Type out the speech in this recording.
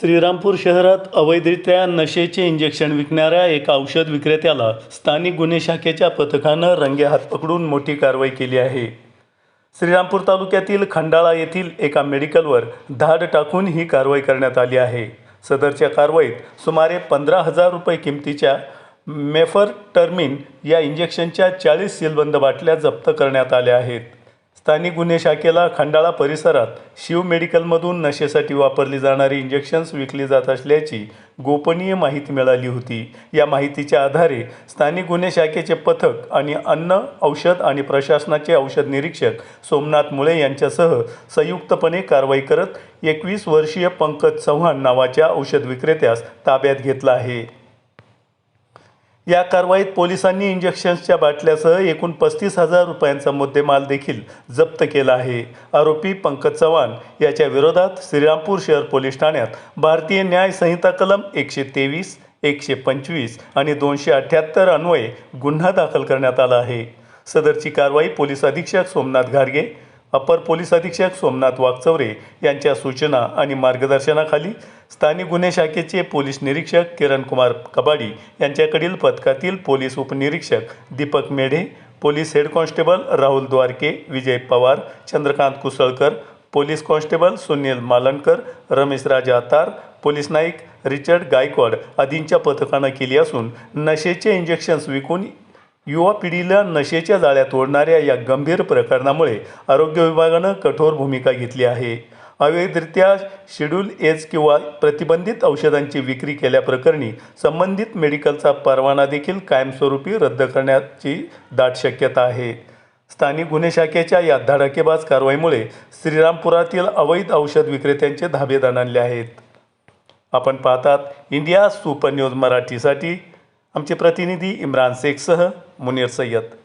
श्रीरामपूर शहरात अवैधरित्या नशेचे इंजेक्शन विकणाऱ्या एका औषध विक्रेत्याला स्थानिक गुन्हे शाखेच्या पथकानं रंगे हात पकडून मोठी कारवाई केली आहे. श्रीरामपूर तालुक्यातील खंडाळा येथील एका मेडिकलवर धाड टाकून ही कारवाई करण्यात आली आहे. सदरच्या कारवाईत सुमारे पंधरा हजार रुपये किमतीच्या मेफर टर्मिन या इंजेक्शनच्या चाळीस सीलबंद बाटल्या जप्त करण्यात आल्या आहेत. स्थानिक गुन्हे शाखेला खंडाळा परिसरात शिव मेडिकलमधून नशेसाठी वापरली जाणारी इंजेक्शन्स विकली जात असल्याची गोपनीय माहिती मिळाली होती. या माहितीच्या आधारे स्थानिक गुन्हे शाखेचे पथक आणि अन्न औषध आणि प्रशासनाचे औषध निरीक्षक सोमनाथ मुळे यांच्यासह संयुक्तपणे कारवाई करत एकवीस वर्षीय पंकज चव्हाण नावाच्या औषध विक्रेत्यास ताब्यात घेतला आहे. या कारवाईत पोलिसांनी इंजेक्शन्सच्या बाटल्यासह एकूण पस्तीस हजार रुपयांचा मुद्देमाल देखील जप्त केला आहे. आरोपी पंकज चव्हाण याच्या विरोधात श्रीरामपूर शहर पोलीस ठाण्यात भारतीय न्याय संहिता कलम एकशे तेवीस एकशे पंचवीस आणि दोनशे अठ्ठ्याहत्तर अन्वये गुन्हा दाखल करण्यात आला आहे. सदरची कारवाई पोलीस अधीक्षक सोमनाथ घारगे अपर पोलीस अधीक्षक सोमनाथ वागचौरे यांच्या सूचना आणि मार्गदर्शनाखाली स्थानिक गुन्हे शाखेचे पोलीस निरीक्षक किरणकुमार कबाडी यांच्याकडील पथकातील पोलीस उपनिरीक्षक Deepak Medhe police head constable Rahul Dwarke Vijay Pawar Chandrakant Kusalkar police constable Sunil Malankar Ramesh Raja Atar police Naik Richard Gaikwad आदींच्या पथकानं केली असून नशेचे इंजेक्शन्स विकून युवा पिढीला नशेच्या जाळ्यात ओढणाऱ्या या गंभीर प्रकरणामुळे आरोग्य विभागानं कठोर भूमिका घेतली आहे. अवैधरित्या शेड्यूल एज किंवा प्रतिबंधित औषधांची विक्री केल्याप्रकरणी संबंधित मेडिकलचा परवाना देखील कायमस्वरूपी रद्द करण्याची दाट शक्यता आहे. स्थानिक गुन्हे शाखेच्या या धडाकेबाज कारवाईमुळे श्रीरामपुरातील अवैध औषध विक्रेत्यांचे धाबे दणाणले आहेत. आपण पाहतात इंडिया सुपर न्यूज मराठीसाठी आमचे प्रतिनिधी इम्रान शेखसह मुनीर सय्यद.